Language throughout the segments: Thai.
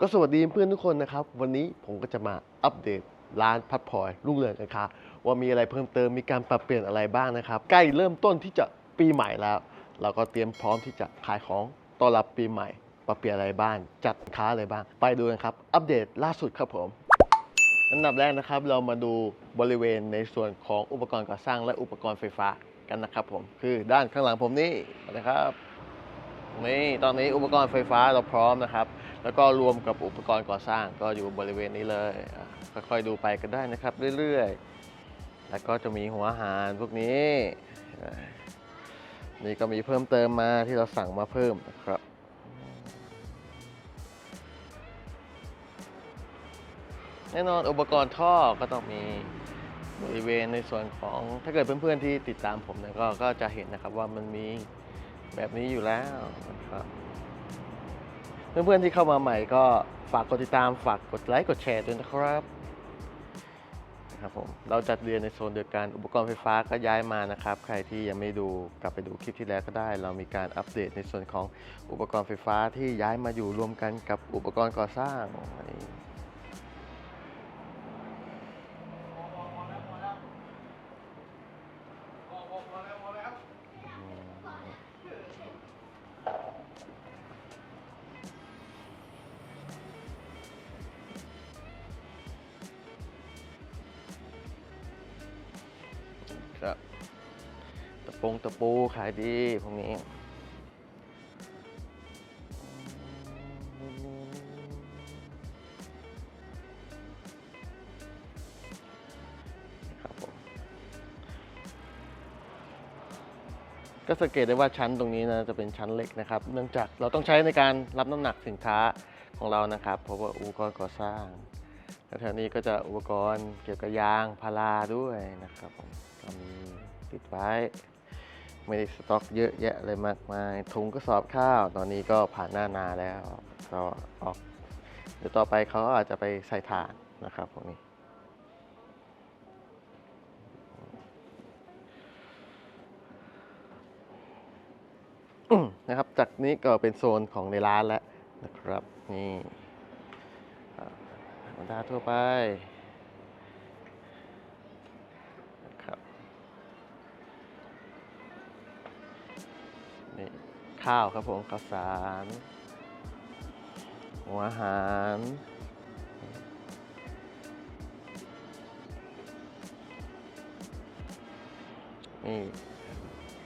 ก็สวัสดีเพื่อนทุกคนนะครับ วันนี้ผมก็จะมาอัปเดตร้านพัดพลอยรุ่งเรืองกันครับว่ามีอะไรเพิ่มเติมมีการปรับเปลี่ยนอะไรบ้างนะครับ ใกล้เริ่มต้นที่จะปีใหม่แล้ว เราก็เตรียมพร้อมที่จะขายของต้อนรับปีใหม่ ปรับเปลี่ยนอะไรบ้าง จัดค้าอะไรบ้าง ไปดูกันครับ อัปเดตล่าสุดครับผมอันดับแรกนะครับ เรามาดูบริเวณในส่วนของอุปกรณ์ก่อสร้างและอุปกรณ์ไฟฟ้ากันนะครับผมคือด้านข้างหลังผมนี่นะครับนี่ตอนนี้อุปกรณ์ไฟฟ้าเราพร้อมนะครับ แล้วก็รวมกับอุปกรณ์ก่อสร้างก็อยู่บริเวณนี้เลย ค่อยๆดูไปกันได้นะครับ เรื่อยๆ แล้วก็จะมีหัวอาหารพวกนี้ นี่ก็มีเพิ่มเติมมาที่เราสั่งมาเพิ่มนะครับแน่นอนอุปกรณ์ท่อก็ต้องมีบริเวณในส่วนของถ้าเกิดเพื่อนๆที่ติดตามผมเนี่ยก็ก็จะเห็นนะครับว่ามันมีแบบนี้อยู่แล้วนะครับ เพื่อนๆที่เข้ามาใหม่ก็ฝากกดติดตามฝากกดไลค์กดแชร์ด้วยนะครับนะครับผมเราจัดเรียนในโซนเดียวกันอุปกรณ์ไฟฟ้าก็ย้ายมานะครับ ใครที่ยังไม่ดูกลับไปดูคลิปที่แล้วก็ได้ เรามีการอัปเดตในส่วนของอุปกรณ์ไฟฟ้าที่ย้ายมาอยู่รวมกันกับอุปกรณ์ก่อสร้าง ตะปงตะปูขายดีพวกนี้ก็สังเกตได้ว่าชั้นตรงนี้นะจะเป็นชั้นเล็กนะครับ เนื่องจากเราต้องใช้ในการรับน้ำหนักสินค้าของเรานะครับ เพราะว่าอุปกรณ์ก่อสร้าง แล้วแถวนี้ก็จะอุปกรณ์เกี่ยวกับยางพาราด้วยนะครับผม ก็มีติดไว้ ไม่ได้สต็อกเยอะแยะอะไรมากมายถุงกระสอบข้าว ตอนนี้ก็ผ่านหน้านาแล้วก็ออกเดี๋ยวต่อไปเขาอาจจะไปใส่ถ่านนะครับพวกนี้นะครับ จากนี้ก็เป็นโซนของในร้านแล้วนะครับ นี่ธรรมดาทั่วไป ข้าวครับผมข้าวสารหัวอาหาร นี่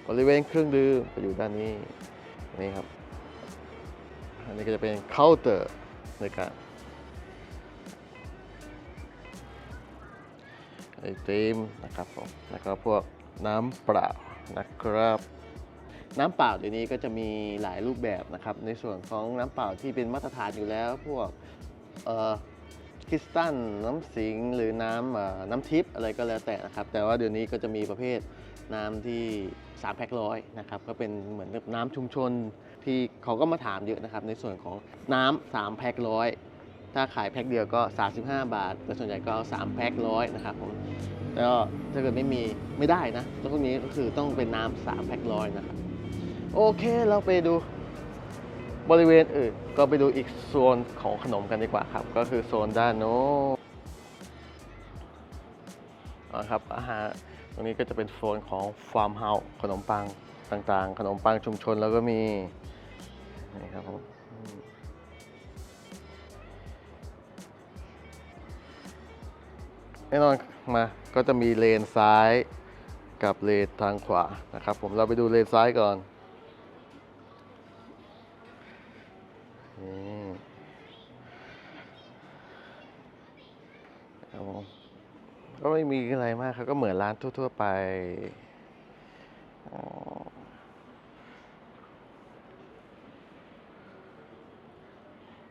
บริเวณเครื่องดื่มก็อยู่ด้านนี้นี่ครับ อันนี้ก็จะเป็นเคาน์เตอร์ในการไอติมนะครับผมแล้วก็พวกน้ำเปล่านะครับ น้ำเปล่าเดี๋ยวนี้ก็จะมีหลายรูปแบบนะครับ ในส่วนของน้ำเปล่าที่เป็นมาตรฐานอยู่แล้ว พวกคริสตัลน้ำสิงหรือน้ำน้ำทิพย์อะไรก็แล้วแต่นะครับ แต่ว่าเดี๋ยวนี้ก็จะมีประเภทน้ำที่3แพ็คร้อยนะครับ ก็เป็นเหมือนกับน้ำชุมชนที่เขาก็มาถามเยอะนะครับ ในส่วนของน้ำ3แพ็คร้อยถ้าขายแพ็คเดียวก็ 35 บาท แต่ส่วนใหญ่ก็เอา3แพ็คร้อยนะครับผมแล้วถ้าเกิดไม่มีไม่ได้นะแล้วพวกนี้ก็คือต้องเป็นน้ำสามแพ็คร้อยนะครับ โอเคเราไปดูบริเวณอื่น ก็ไปดูอีกโซนของขนมกันดีกว่าครับ ก็คือโซนด้านโน้นครับอาหารตรงนี้ก็จะเป็นโซนของฟาร์มเฮาส์ขนมปังต่างๆ ขนมปังชุมชนแล้วก็มีนี่ครับผมแน่นอนมาก็จะมีเลนซ้ายกับเลนทางขวานะครับ ผมเราไปดูเลนซ้ายก่อน นี่ครับผมก็ไม่มีอะไรมากครับ ก็เหมือนร้านทั่ว ๆ ไป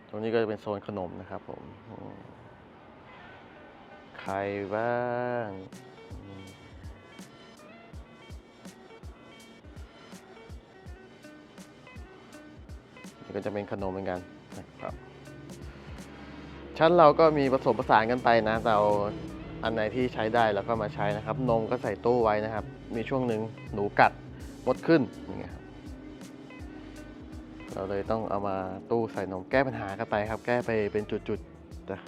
ตรงนี้ก็จะเป็นโซนขนมนะครับผมอืมไข่บ้าง นี่ก็จะเป็นขนมเหมือนกันนะครับ ชั้นเราก็มีผสมผสานกันไปนะเราอันไหนที่ใช้ได้เราก็มาใช้นะครับ นมก็ใส่ตู้ไว้นะครับ มีช่วงหนึ่งหนูกัดมดขึ้นอย่างเงี้ยครับเราเลยต้องเอามาตู้ใส่นมแก้ปัญหากันไปครับ แก้ไปเป็นจุดๆนะ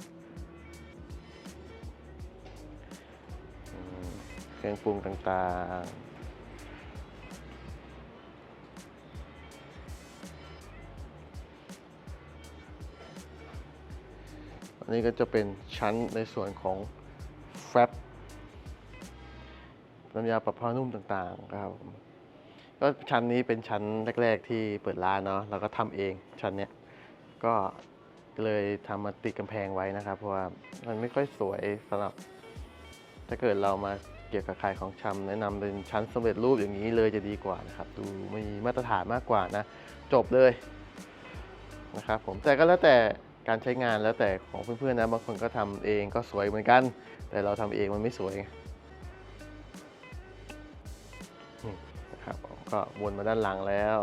เครื่องปรุงต่างๆ นนี้ก็จะเป็นชั้นในส่วนของแฟบน้ำยาปรับผ้านุ่มต่างๆครับก็ชั้นนี้เป็นชั้นแรก ๆ ที่เปิดร้านเนาะเราก็ทำเองชั้นเนี้ยก็เลยทำมาติดกำแพงไว้นะครับ เพราะว่ามันไม่ค่อยสวยสำหรับ ถ้าเกิดเรามาเกี่ยวกับขายของชำแนะนำเป็นชั้นสำเร็จรูปอย่างนี้เลยจะดีกว่านะครับ ดูมีมาตรฐานมากกว่านะ จบเลยนะครับผมแต่ก็แล้วแต่ การใช้งานแล้วแต่ของเพื่อนๆนะบางคนก็ทำเองก็สวยเหมือนกัน แต่เราทำเองมันไม่สวยนี่นะครับก็วนมาด้านหลังแล้ว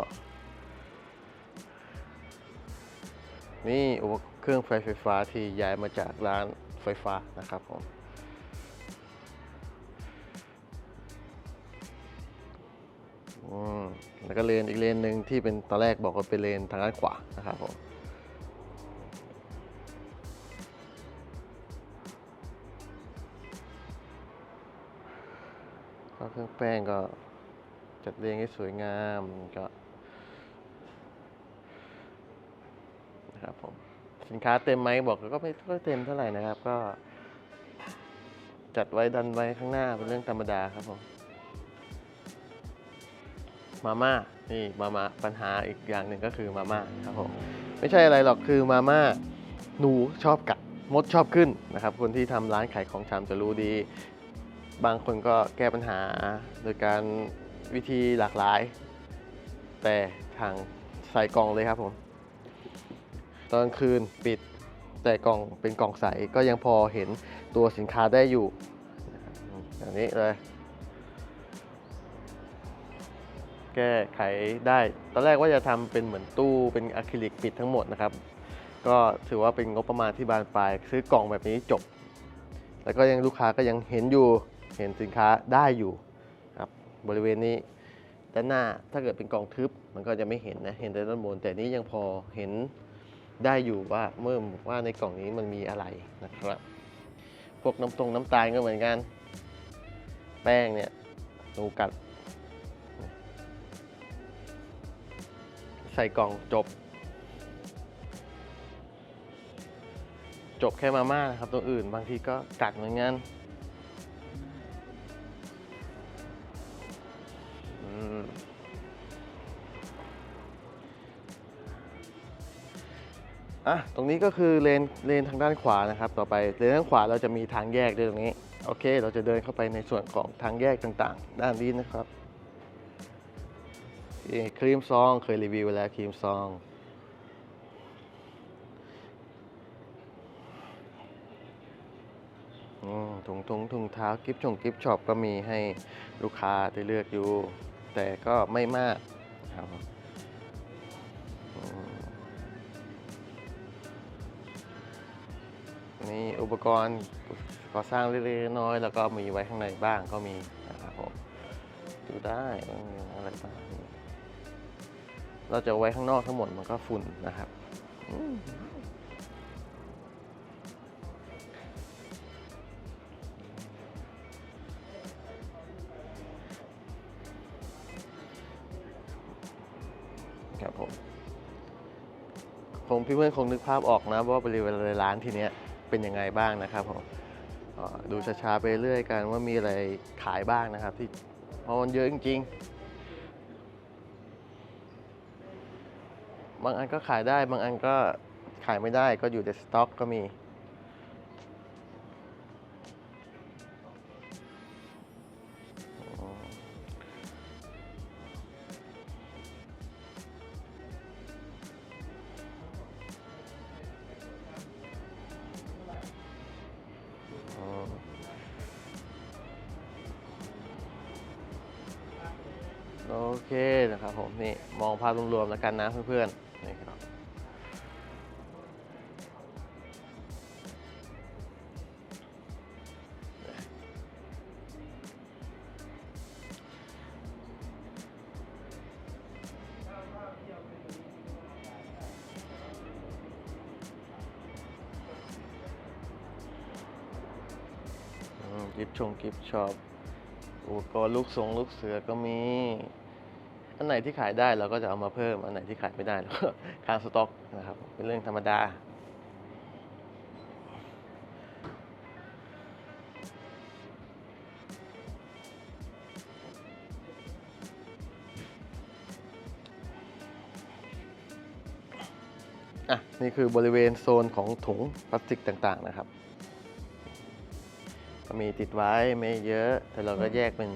นี่อุปเครื่องไฟไฟฟ้าที่ย้ายมาจากร้านไฟฟ้านะครับผมอืมแล้วก็เลนอีกเลนหนึ่งที่เป็นตอนแรกบอกว่าเป็นเลนทางด้านขวานะครับผม ก็เครื่องแป้งก็จัดเรียงให้สวยงามก็นะครับผมสินค้าเต็มไหมบอกก็ไม่ค่อยเต็มเท่าไหร่นะครับ ก็ จัดไว้ดันไว้ข้างหน้าเป็นเรื่องธรรมดาครับผมมาม่านี่มาม่าปัญหาอีกอย่างหนึ่งก็คือมาม่าครับผมไม่ใช่อะไรหรอกคือมาม่าหนูชอบกัดมดชอบขึ้นนะครับ คนที่ทำร้านขายของชำจะรู้ดี บางคนก็แก้ปัญหาโดยการวิธีหลากหลาย แต่ทางใส่กล่องเลยครับผม ตอนกลางคืนปิดแต่กล่องเป็นกล่องใสก็ยังพอเห็นตัวสินค้าได้อยู่อย่างนี้เลย แก้ไขได้ ตอนแรกว่าจะทำเป็นเหมือนตู้เป็นอะคริลิกปิดทั้งหมดนะครับ ก็ถือว่าเป็นงบประมาณที่บานปลาย ซื้อกล่องแบบนี้จบ แล้วก็ยังลูกค้าก็ยังเห็นอยู่ เห็นสินค้าได้อยู่ครับบริเวณนี้ด้านหน้าถ้าเกิดเป็นกล่องทึบมันก็จะไม่เห็นนะเห็นแต่ด้านบน แต่นี้ยังพอเห็นได้อยู่ว่าเมื่อว่าในกล่องนี้มันมีอะไรนะครับ พวกน้ำตรงน้ำตาลก็เหมือนกัน แป้งเนี่ยนูกัด ใส่กล่องจบ จบแค่มาม่านะครับตัวอื่น บางทีก็กัดเหมือนกัน อะตรงนี้ก็คือเลนเลนทางด้านขวานะครับ ต่อไปเลนด้านขวาเราจะมีทางแยกด้วยตรงนี้โอเค เราจะเดินเข้าไปในส่วนของทางแยกต่างๆ ด้านนี้นะครับครีมซองเคยรีวิวไปแล้วครีมซองอถุงถุงถุงเท้ากิฟชงกิฟช็อปก็มีให้ลูกค้าได้เลือกอยู่ แต่ก็ไม่มากครับ อุปกรณ์ก่อสร้างเล็กๆน้อยๆแล้วก็มีไว้ข้างในบ้างก็มีนะครับผมดูได้อะไรบ้างเราจะไว้ข้างนอกทั้งหมดมันก็ฝุ่นนะครับครับผมคงพี่เพื่อนคงนึกภาพออกนะว่าบริเวณร้านทีเนี้ย เป็นยังไงบ้างนะครับผมดูช้าๆไปเรื่อยกันว่ามีอะไรขายบ้างนะครับ ที่เพราะมันเยอะจริงๆ บางอันก็ขายได้บางอันก็ขายไม่ได้ก็อยู่ในสต็อกก็มี อเคนะครับผมนี่มองภาพรวมๆแล้วกันนะเพื่อนๆนี่ครับกิฟชงกิฟช็อปอุปกรณ์ลูกสงลูกเสือก็มี อันไหนที่ขายได้เราก็จะเอามาเพิ่ม อันไหนที่ขายไม่ได้เราก็ค้างสต็อกนะครับ เป็นเรื่องธรรมดา อะ นี่คือบริเวณโซนของถุงพลาสติกต่างๆนะครับ ก็มีติดไว้ไม่เยอะ แต่เราก็แยกเป็น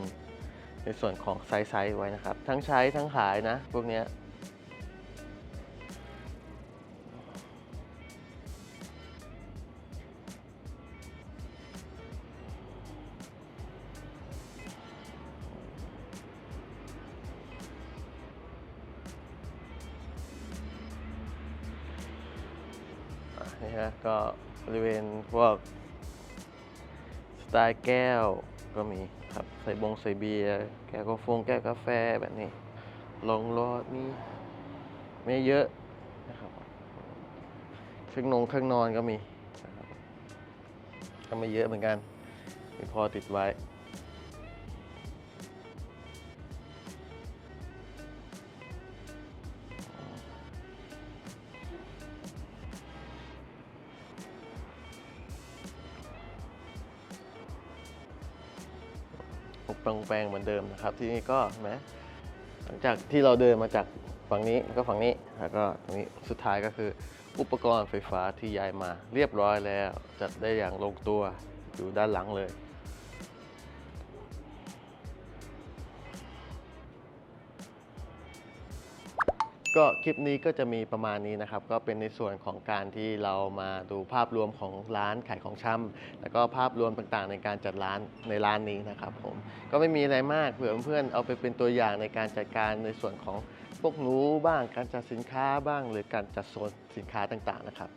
ในส่วนของไซส์ไว้นะครับ ทั้งใช้ทั้งขายนะ พวกนี้นี่ฮะก็บริเวณพวกสไตล์แก้ว ก็มีครับใส่บงใส่เบียร์แก้วกาแฟแก้วกาแฟแบบนี้ลงรอดนี่ไม่เยอะนะครับเครื่องนงเครื่องนอนก็มีก็ไม่เยอะเหมือนกันพอติดไว้ ปรงแปลงเหมือนเดิมนะครับ ที่นี่ก็นไหมหลังจากที่เราเดินมาจากฝั่งนี้ก็ฝั่งนี้แล้วก็ตรงนี้สุดท้ายก็คือ อุปกรณ์ไฟฟ้าที่ย้ายมาเรียบร้อยแล้ว จัดได้อย่างลงตัวอยู่ด้านหลังเลย ก็คลิปนี้ก็จะมีประมาณนี้นะครับ ก็เป็นในส่วนของการที่เรามาดูภาพรวมของร้านขายของชำแล้วก็ภาพรวมต่างๆ ในการจัดร้านในร้านนี้นะครับผมก็ไม่มีอะไรมากเผื่อเพื่อนๆเอาไปเป็นตัวอย่างในการจัดการในส่วนของพวกหนูบ้างการจัดสินค้าบ้าง หรือการจัดโซนสินค้าต่างๆนะครับ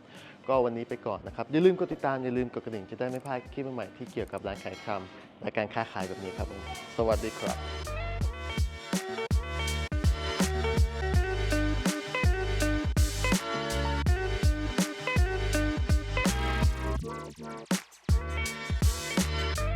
ก็วันนี้ไปก่อนนะครับ อย่าลืมกดติดตามอย่าลืมกดกระดิ่งจะได้ไม่พลาดคลิปใหม่ๆที่เกี่ยวกับร้านขายชำและการค้าขายแบบนี้ครับ สวัสดีครับ